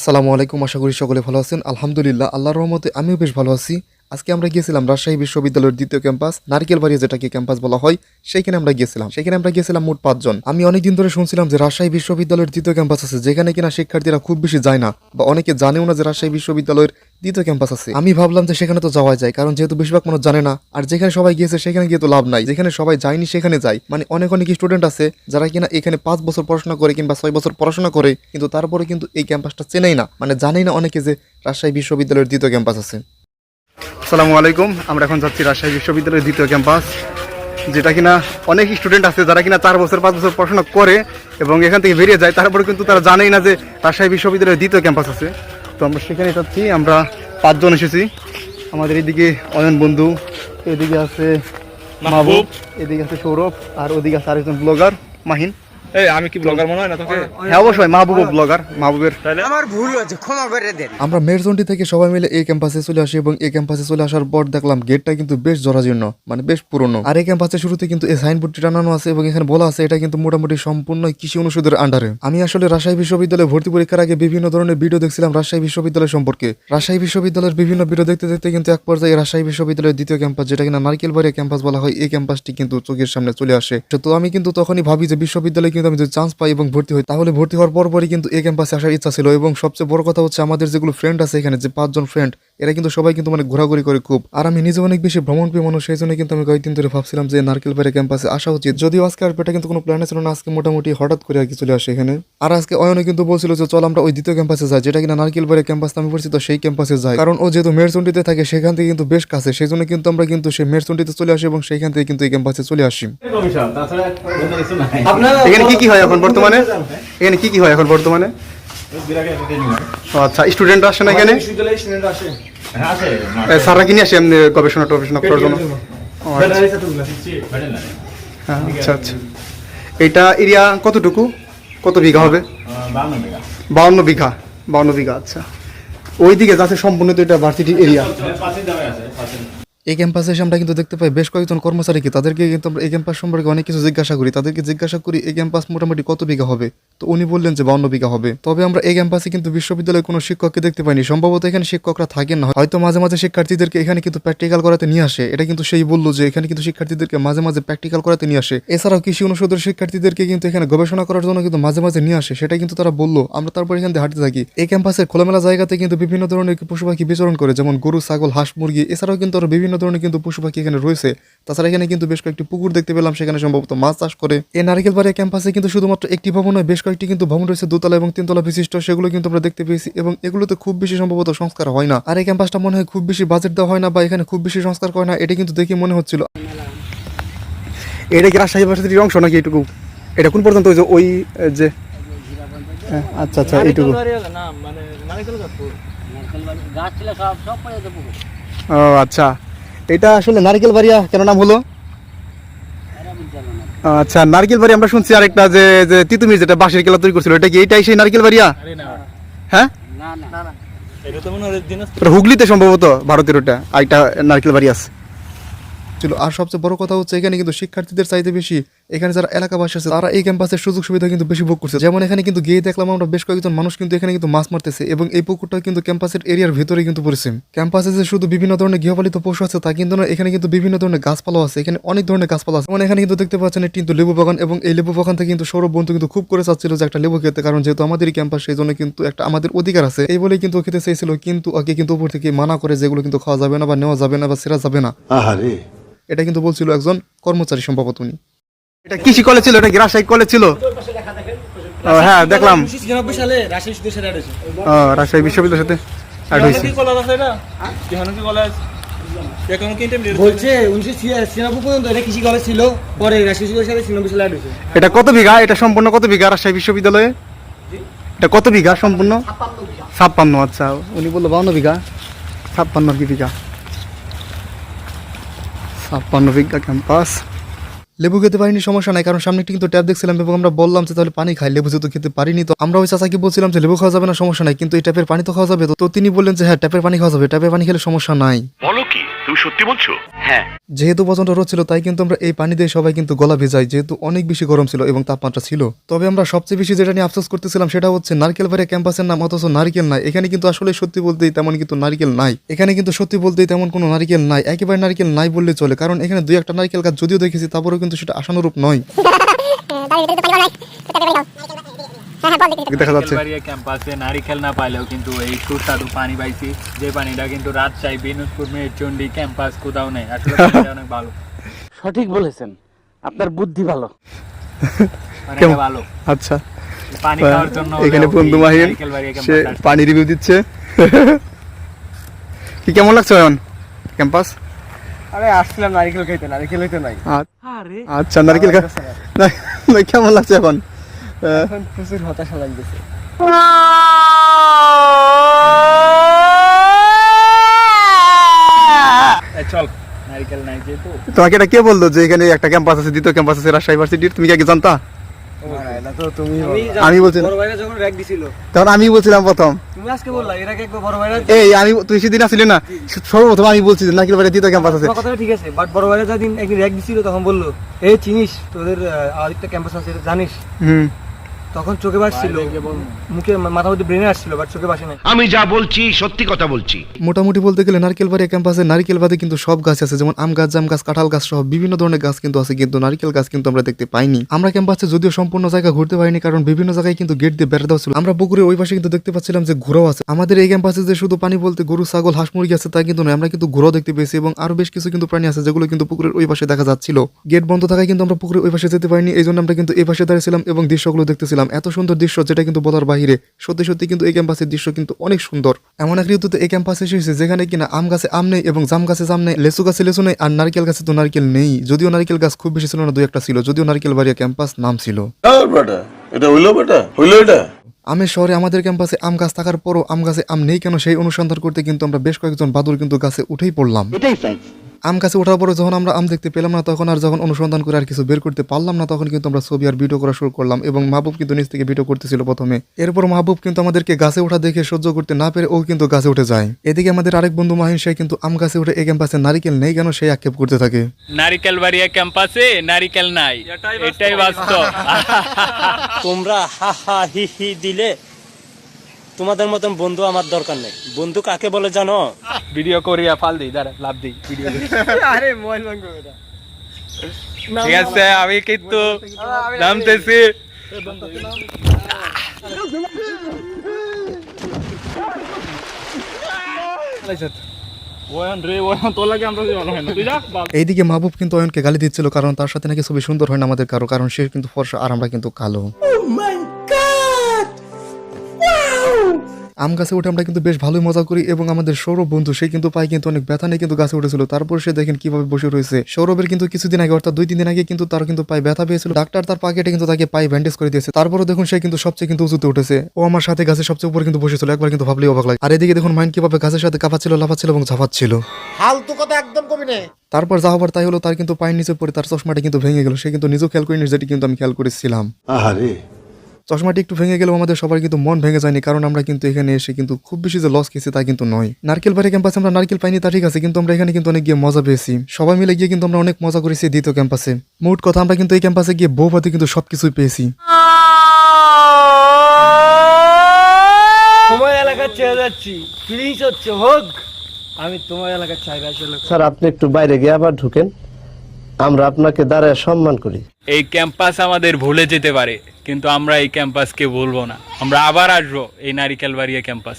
আসসালামু আলাইকুম আশা করি সকলে ভালো আছেন। আলহামদুলিল্লাহ আল্লাহর রহমতে আমিও বেশ ভালো আছি। আজকে আমরা গিয়েছিলাম রাজশাহী বিশ্ববিদ্যালয়ের দ্বিতীয় ক্যাম্পাস নারকেলবাড়ি যেটাকে ক্যাম্পাস বলা হয় সেখানে আমরা গিয়েছিলাম। সেখানে আমরা গিয়েছিলাম মোট পাঁচজন। আমি অনেকদিন ধরে শুনছিলাম যে রাজশাহী বিশ্ববিদ্যালয়ের দ্বিতীয় ক্যাম্পাস আছে, যেখানে কিনা শিক্ষার্থীরা খুব বেশি যায় না, বা অনেকে জানেও না যে রাজশাহী বিশ্ববিদ্যালয়ের দ্বিতীয় ক্যাম্পাস আছে। আমি ভাবলাম যে সেখানে তো যাওয়া যায়, কারণ যেহেতু বেশিরভাগ মানুষ জানে না, আর যেখানে সবাই গিয়েছে সেখানে গিয়ে তো লাভ নাই। যেখানে সবাই যায়নি সেখানে যায়। মানে অনেক অনেক স্টুডেন্ট আছে, যারা কিনা এখানে পাঁচ বছর পড়াশোনা করে কিংবা ছয় বছর পড়াশোনা করে, কিন্তু তারপরে কিন্তু এই ক্যাম্পাসটা চেনেই না। মানে জানেই না অনেকে যে রাজশাহী বিশ্ববিদ্যালয়ের দ্বিতীয় ক্যাম্পাস আছে। আসসালামু আলাইকুম। আমরা এখন যাচ্ছি রাজশাহী বিশ্ববিদ্যালয়ের দ্বিতীয় ক্যাম্পাস যেটা কিনা অনেক স্টুডেন্ট আছে যারা কিনা চার বছর পাঁচ বছর পড়াশোনা করে এবং এখান থেকে বেরিয়ে যায়। তারপরে কিন্তু তারা জানেই না যে রাজশাহী বিশ্ববিদ্যালয়ের দ্বিতীয় ক্যাম্পাস আছে। তো আমরা সেখানে যাচ্ছি আমরা পাঁচজন এসেছি। আমাদের এদিকে অয়ন বন্ধু এদিকে আছে মাহবুব এদিকে আছে সৌরভ আর ওদিকে আছে আরেকজন ব্লগার মাহিন। এই আমি কি ব্লগার মনে হয় না তোকে? হ্যাঁ অবশ্যই মাহবুবও ব্লগার মাহবুবের। আমার ভুল হয়েছে ক্ষমা করে দেন। আমরা মেরজন্ডি থেকে সবাই মিলে এই ক্যাম্পাসে চলে আসি এবং এই ক্যাম্পাসে চলে আসার পর দেখলাম গেটটা কিন্তু বেশ জরাজীর্ণ মানে বেশ পুরনো। আর এই ক্যাম্পাসের শুরুতে কিন্তু এই সাইনবোর্ডটি টানানো আছে এবং এখানে বলা আছে এটা কিন্তু মোটামুটি সম্পূর্ণ কৃষি অনুষদের আন্ডারে আমি আসলে রাজশাহী বিশ্ববিদ্যালয়ে ভর্তি পরীক্ষার আগে বিভিন্ন ধরনের ভিডিও দেখছিলাম রাজশাহী বিশ্ববিদ্যালয় সম্পর্কে। রাজশাহী বিশ্ববিদ্যালয়ের বিভিন্ন ভিডিও দেখতে দেখতে কিন্তু এক পর্যায়ে রাজশাহী বিশ্ববিদ্যালয়ের দ্বিতীয় ক্যাম্পাস যেটা কিনা নারকেলবাড়ি ক্যাম্পাস বলা হয় এই ক্যাম্পাসটি কিন্তু চোখের সামনে চলে আসে। তো আমি কিন্তু তখনই ভাবি যে বিশ্ববিদ্যালয়ে কিন্তু আমি যদি চান্স পাই এবং ভর্তি হই, তাহলে ভর্তি হওয়ার পরপরই কিন্তু এই ক্যাম্পাসে আসার ইচ্ছা ছিল। এবং সবচেয়ে বড় কথা হচ্ছে, আমাদের যেগুলো ফ্রেন্ড আছে এখানে, যে পাঁচজন ফ্রেন্ড এরা কিন্তু সবাই কিন্তু মানে ঘোরাঘুরি করে খুব। আর আমি নিজে অনেক বেশি ভ্রমণ প্রিয় মানুষ সেই জন্য কিন্তু আমি কয়েকদিন ধরে ভাবছিলাম যে নারকেলবাড়ি ক্যাম্পাসে আসা উচিত। যদিও আজকে আর এটা কিন্তু কোনো প্ল্যানে ছিল না আজকে মোটামুটি হঠাৎ করে আর কি চলে আসে এখানে। আর আজকে অয়নে কিন্তু বলছিল যে চল আমরা ওই দ্বিতীয় ক্যাম্পাসে যাই যেটা কিনা নারকেলবাড়ি ক্যাম্পাস নামে পরিচিত সেই ক্যাম্পাসে যাই। কারণ ও যেহেতু মেরচন্ডিতে থাকে সেখান থেকে কিন্তু বেশ কাছে। সেই জন্য কিন্তু আমরা কিন্তু সেই মেরচন্ডিতে চলে আসি এবং সেইখান থেকে কিন্তু এই ক্যাম্পাসে চলে আসি। এখানে কি কি হয় এখন বর্তমানে? এখানে কি কি হয় এখন বর্তমানে? আচ্ছা স্টুডেন্ট আসে না এখানে? স্যাররা কিনে আসি এমনি গবেষণা টবেষণা করার জন্য। ও, আচ্ছা। হ্যাঁ, আচ্ছা আচ্ছা। এটা এরিয়া কতটুকু? কত বিঘা হবে? বাউন্ন বিঘা। বাউন্ন বিঘা আচ্ছা। ওইদিকে যাচ্ছে সম্পূর্ণ তো এটা ভার্সিটি এরিয়া এই ক্যাম্পাসে এসে আমরা কিন্তু দেখতে পাই বেশ কয়েকজন কর্মচারীকে তাদেরকে কিন্তু আমরা এই ক্যাম্পাস সম্পর্কে অনেক কিছু জিজ্ঞাসা করি। তাদেরকে জিজ্ঞাসা করি এই ক্যাম্পাস মোটামুটি কত বিঘা হবে? তো উনি বললেন যে বাউন্ন বিঘা হবে। তবে আমরা এই ক্যাম্পাসে কিন্তু বিশ্ববিদ্যালয়ে কোনো শিক্ষককে দেখতে পাইনি। সম্ভবত এখানে শিক্ষকরা থাকেন না। হয়তো মাঝে মাঝে শিক্ষার্থীদেরকে এখানে কিন্তু প্র্যাকটিক্যাল করাতে নিয়ে আসে। এটা কিন্তু সেই বলল যে এখানে কিন্তু শিক্ষার্থীদেরকে মাঝে মাঝে প্র্যাকটিক্যাল করাতে নিয়ে আসে। এছাড়াও কৃষি অনুষদের শিক্ষার্থীদেরকে কিন্তু এখানে গবেষণা করার জন্য কিন্তু মাঝে মাঝে নিয়ে আসে। সেটা কিন্তু তারা বলল। আমরা তারপর এখান হাঁটতে থাকি। এই ক্যাম্পাসের খোলামেলা জায়গাতে কিন্তু বিভিন্ন ধরনের পশু পাখি বিচরণ করে, যেমন গরু, ছাগল, হাঁস, মুরগি। এছাড়াও কিন্তু বিভিন্ন ধরনের কিন্তু পশু পাখি এখানে রয়েছে। তাছাড়া এখানে কিন্তু বেশ কয়েকটি পুকুর দেখতে পেলাম সেখানে সম্ভবত মাছ চাষ করে। এই নারিকেলবাড়ি ক্যাম্পাসে কিন্তু শুধুমাত্র একটি ভবন নয় বেশ কয়েকটি কিন্তু ভবন রয়েছে দোতলা এবং তিনতলা বিশিষ্ট সেগুলো কিন্তু আমরা দেখতে পেয়েছি এবং এগুলোতে খুব বেশি সম্ভবত সংস্কার হয় না। আর এই ক্যাম্পাসটা মনে হয় খুব বেশি বাজেট দেওয়া হয় না বা এখানে খুব বেশি সংস্কার করে না এটা কিন্তু দেখে মনে হচ্ছিল। এটা কি রাজশাহী ভার্সিটির অংশ নাকি এটুকু? এটা কোন পর্যন্ত ওই যে ওই যে আচ্ছা আচ্ছা এইটুকু গাছ ছিল সব সব পড়ে যেত পুকুর। ও আচ্ছা। এটা আসলে নারকেল বাড়িয়া কেন নাম হলো? আচ্ছা নারকেল বাড়ি আমরা শুনছি আরেকটা যে যে তিতুমির যেটা বাঁশের কেলা তৈরি করছিল, এটা কি এইটাই সেই নারকেল বাড়িয়া হ্যাঁ হুগলিতে সম্ভবত ভারতের ওটা, আরেকটা নারকেল বাড়ি আছে। ছিল আর সবচেয়ে বড় কথা হচ্ছে, এখানে কিন্তু শিক্ষার্থীদের চাইতে বেশি। এখানে যারা এলাকাবাসী আছে তারা এই ক্যাম্পাসের সুযোগ সুবিধা কিন্তু বেশি ভোগ করছে। যেমন এখানে কিন্তু গিয়ে দেখলাম আমরা বেশ কয়েকজন মানুষ কিন্তু এখানে কিন্তু মাছ মারতেছে এবং এই পুকুরটা কিন্তু ক্যাম্পাসের এরিয়ার ভিতরে কিন্তু পড়েছে। ক্যাম্পাসে যে শুধু বিভিন্ন ধরনের গৃহপালিত পশু আছে তা কিন্তু না এখানে কিন্তু বিভিন্ন ধরনের গাছপালা আছে এখানে অনেক ধরনের গাছপালা আছে। যেমন এখানে কিন্তু দেখতে পাচ্ছেন এটি কিন্তু লেবু বাগান এবং এই লেবু বাগান থেকে কিন্তু সৌরভ বন্ধু কিন্তু খুব করে চাচ্ছিল যে একটা লেবু খেতে কারণ যেহেতু আমাদেরই ক্যাম্পাস সেই জন্য কিন্তু একটা আমাদের অধিকার আছে। এই বলেই কিন্তু খেতে চেয়েছিল কিন্তু ওকে কিন্তু উপর থেকে মানা করে যেগুলো কিন্তু খাওয়া যাবে না বা নেওয়া যাবে না বা সেরা যাবে না। এটা কিন্তু বলছিল একজন কর্মচারী সম্ভবত উনি। এটা কৃষি কলেজ ছিল এটা রাজশাহী কলেজ ছিল? ও, হ্যাঁ দেখলাম। সালে রাজশাহী ও, বিশ্ববিদ্যালয়ের সাথে অ্যাড হয়েছে। কি কলেজ আছে এটা? কি কলেজ এখন কি ইন্টারমিডিয়েট বলছে উনিশশো ছিয়ানব্বই পর্যন্ত এটা কৃষি কলেজ ছিল পরে রাজশাহী কৃষি সাথে ছিয়ানব্বই সালে add হয়েছে। এটা কত বিঘা? এটা সম্পূর্ণ কত বিঘা রাজশাহী বিশ্ববিদ্যালয়ে? এটা কত বিঘা সম্পূর্ণ? ছাপ্পান্ন আচ্ছা। উনি বলল বাউন্ন বিঘা। ছাপ্পান্ন কি বিঘা। ছাপ্পান্ন বিঘা ক্যাম্পাস লেবু খেতে পারিনি, সমস্যা নাই, কারণ সামনে একটি কিন্তু ট্যাপ দেখছিলাম এবং আমরা বললাম যে তাহলে পানি খাই, লেবু যেহেতু খেতে পারিনি, তো আমরা ওই চাচাকে বলছিলাম যে লেবু খাওয়া যাবে না, সমস্যা নাই, কিন্তু এই ট্যাপের পানি তো খাওয়া যাবে, তো তিনি বললেন যে হ্যাঁ ট্যাপের পানি খাওয়া যাবে, ট্যাপের পানি খেলে সমস্যা নাই। বলো কি? তুমি সত্যি বলছো? হ্যাঁ। যেহেতু প্রচণ্ড রোদ ছিল তাই কিন্তু আমরা এই পানি দিয়ে সবাই কিন্তু গলা ভেজাই যেহেতু অনেক বেশি গরম ছিল এবং তাপমাত্রা ছিল। তবে আমরা সবচেয়ে বেশি যেটা নিয়ে আফসোস করতেছিলাম সেটা হচ্ছে নারকেল বাড়ি ক্যাম্পাসের নাম অথচ নারকেল নাই। এখানে কিন্তু আসলে সত্যি বলতেই তেমন কিন্তু নারকেল নাই। এখানে কিন্তু সত্যি বলতেই তেমন কোনো নারকেল নাই। একেবারে নারকেল নাই বললে চলে কারণ এখানে দুই একটা নারকেল গাছ যদিও দেখেছি তারপরেও কিন্তু সেটা আশানুরূপ নয়। দেখা যাচ্ছে। ক্যাম্পাসে নারিকেল না পাইলেও কিন্তু এই সুস্বাদু পানি পাইছি। যে পানিটা কিন্তু রাজশাহী বিনোদপুর মেয়েরচন্ডী ক্যাম্পাস কোথাও নেই। আসলে অনেক ভালো। সঠিক বলেছেন। আপনার বুদ্ধি ভালো। অনেক ভালো। আচ্ছা। পানি খাওয়ার জন্য এখানে বন্ধু সে পানি রিভিউ দিচ্ছে। কি কেমন লাগছে এখন ক্যাম্পাস? আরে আসছিলাম নারিকেল খাইতে নারিকেল হইতে নাই। আচ্ছা নারকেল কেমন লাগছে এখন? এখন প্রচুর হতাশা লাগতেছে। চল। নারিকেল নাই যেহেতু। তোমাকে এটা কে বলল যে এখানে একটা ক্যাম্পাস আছে দ্বিতীয় ক্যাম্পাস আছে রাজশাহী ইউনিভার্সিটির তুমি কি জানতা? তুমি আমি বলছি না। বড় ভাইরা যখন তখন আমি বলছিলাম প্রথম। তুমি আজকে বললা এর আগে একবার বড় ভাইরা এই আমি তুই সেদিন আসলি না। সর্বপ্রথম আমি বলছি দ্বিতীয় ক্যাম্পাস আছে। কথাটা ঠিক আছে বাট বড় ভাইরা যেদিন একদিন র্যাক দিছিল তখন বলল এই চিনিস তোদের আরেকটা ক্যাম্পাস আছে জানিস? হুম। তখন চোখে মুখে মাথা মধ্যে ব্রেনে আসছিল বাট চোখে বাসে নাই। আমি যা বলছি সত্যি কথা বলছি। মোটামুটি বলতে গেলে নারকেল বাড়ি ক্যাম্পাসে নারকেল বাদে কিন্তু সব গাছ আছে যেমন আম গাছ জাম গাছ কাঁঠাল গাছ সহ বিভিন্ন ধরনের গাছ কিন্তু আছে কিন্তু নারকেল গাছ কিন্তু আমরা দেখতে পাইনি। আমরা ক্যাম্পাসে যদিও সম্পূর্ণ জায়গা ঘুরতে পারিনি কারণ বিভিন্ন জায়গায় কিন্তু গেট দিয়ে বেড়া দেওয়া ছিল। আমরা পুকুরের ওই পাশে কিন্তু দেখতে পাচ্ছিলাম যে ঘোরাও আছে। আমাদের এই ক্যাম্পাসে যে শুধু পানি বলতে গরু ছাগল হাঁস মুরগি আছে তা কিন্তু নয় আমরা কিন্তু ঘোরাও দেখতে পেয়েছি এবং আরও বেশ কিছু কিন্তু প্রাণী আছে যেগুলো কিন্তু পুকুরের ওই পাশে দেখা যাচ্ছিল। গেট বন্ধ থাকায় কিন্তু আমরা পুকুরের ওই পাশে যেতে পারিনি এই জন্য আমরা কিন্তু এই পাশে দাঁড়িয়েছিলাম এবং দৃশ্যগুলো দেখতেছিলাম। এত সুন্দর দৃশ্য যেটা কিন্তু বলার বাহিরে। সত্যি সত্যি কিন্তু এই ক্যাম্পাসের দৃশ্য কিন্তু অনেক সুন্দর। এমন এক ঋতুতে এই ক্যাম্পাসে এসেছে যেখানে কিনা আম গাছে আম নেই এবং জাম গাছে জাম নেই লেচু গাছে লেচু নেই আর নারকেল গাছে তো নারকেল নেই। যদিও নারকেল গাছ খুব বেশি ছিল না দুই একটা ছিল। যদিও নারকেল বাড়িয়া ক্যাম্পাস নাম ছিল। আর বেটা। এটা হইল বেটা। হইল এটা? আমের শহরে আমাদের ক্যাম্পাসে আম গাছ থাকার পরও আম গাছে আম নেই কেন সেই অনুসন্ধান করতে কিন্তু আমরা বেশ কয়েকজন বাদুর কিন্তু গাছে উঠেই পড়লাম। এটাই সাইন্স আম গাছে ওঠার পরে যখন আমরা আম দেখতে পেলাম না তখন আর যখন অনুসন্ধান করে আর কিছু বের করতে পারলাম না তখন কিন্তু আমরা ছবি আর ভিডিও করা শুরু করলাম এবং মাহবুব কিন্তু নিচ থেকে ভিডিও করতেছিল প্রথমে। এরপর মাহবুব কিন্তু আমাদেরকে গাছে ওঠা দেখে সহ্য করতে না পেরে ও কিন্তু গাছে উঠে যায়। এদিকে আমাদের আরেক বন্ধু মাহিন সে কিন্তু আম গাছে উঠে এই ক্যাম্পাসে নারিকেল নেই কেন সেই আক্ষেপ করতে থাকে। নারিকেল বাড়িয়া ক্যাম্পাসে নারিকেল নাই। এটাই বাস্তব। তোমরা হা হা হি হি দিলে তোমাদের মতন বন্ধু আমার দরকার নেই। বন্ধু কাকে বলে জানো? ভিডিও করিয়া ফাল দিই দাঁড়া লাভ দিই ভিডিও আরে মোবাইল ভাঙবে এটা ঠিক আছে আমি কিন্তু নামতেছি। এইদিকে মাহবুব কিন্তু অয়নকে গালি দিচ্ছিল কারণ তার সাথে নাকি ছবি সুন্দর হয় না আমাদের কারও কারণ সে কিন্তু ফর্সা আর আমরা কিন্তু কালো। আম গাছে উঠে আমরা কিন্তু বেশ ভালোই মজা করি এবং আমাদের সৌরভ বন্ধু সে কিন্তু পায়ে কিন্তু অনেক ব্যথা নিয়ে কিন্তু গাছে উঠেছিল। তারপর সে দেখেন কীভাবে বসে রয়েছে। সৌরভের কিন্তু কিছুদিন আগে অর্থাৎ দুই তিন দিন আগে কিন্তু তার কিন্তু পায়ে ব্যথা পেয়েছিল। ডাক্তার তার পাকেটে কিন্তু তাকে পায়ে ব্যান্ডেজ করে দিয়েছে। তারপরে দেখুন সে কিন্তু সবচেয়ে কিন্তু উঁচুতে উঠেছে। ও আমার সাথে গাছের সবচেয়ে উপরে কিন্তু বসেছিল। একবার কিন্তু ভাবলেই অবাক লাগে। আর এদিকে দেখুন মাইন্ড কীভাবে গাছের সাথে কাঁপাচ্ছিল লাফাচ্ছিল এবং ঝাপাচ্ছিল। তারপর যা হবার তাই হলো তার কিন্তু পায়ের নিচে পড়ে তার চশমাটা কিন্তু ভেঙে গেল। সে কিন্তু নিজেও খেয়াল করিনি যেটি কিন্তু আমি খেয়াল করেছিলাম। আহারে। চশমাটি একটু ভেঙে গেলেও আমাদের সবার কিন্তু মন ভেঙে যায়নি কারণ আমরা কিন্তু এখানে এসে কিন্তু খুব বেশি যে লস খেয়েছি তা কিন্তু নয়। নারকেল বাড়ি ক্যাম্পাসে আমরা নারকেল পাইনি তা ঠিক আছে কিন্তু আমরা এখানে কিন্তু অনেক গিয়ে মজা পেয়েছি। সবাই মিলে গিয়ে কিন্তু আমরা অনেক মজা করেছি দ্বিতীয় ক্যাম্পাসে মোট কথা আমরা কিন্তু এই ক্যাম্পাসে গিয়ে বউভাতে কিন্তু সবকিছুই পেয়েছি। তোমার এলাকা ছেড়ে যাচ্ছি। প্লিজ হচ্ছে হোক। আমি তোমার এলাকার চাই আসলে। স্যার আপনি একটু বাইরে গিয়ে আবার ঢুকেন। আমরা আপনাকে দ্বারা সম্মান করি। এই ক্যাম্পাস আমাদের ভুলে যেতে পারে, কিন্তু আমরা এই ক্যাম্পাসকে ভুলবো না। আমরা আবার আসব এই নারিকেল বাড়িয়া ক্যাম্পাস।